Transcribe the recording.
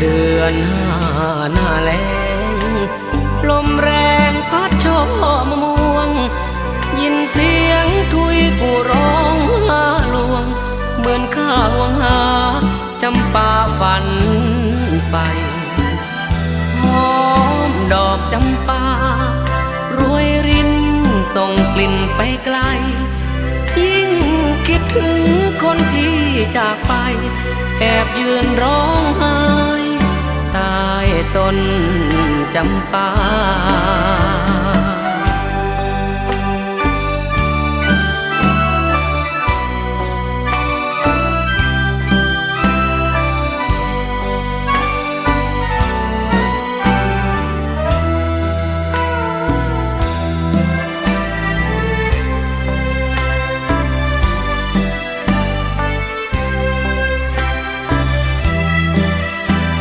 เดือนห้าหน้าแล้งลมแรงพัดช่อมะม่วง ยินเสียงทุยกูร้องหาลวง เหมือนข้าหวงหาจำปาฝันไปหอมดอกจำปารวยรินส่งกลิ่นไปไกล ยิ่งคิดถึงคนที่จากไป แอบยืนร้อง ต้นจำปา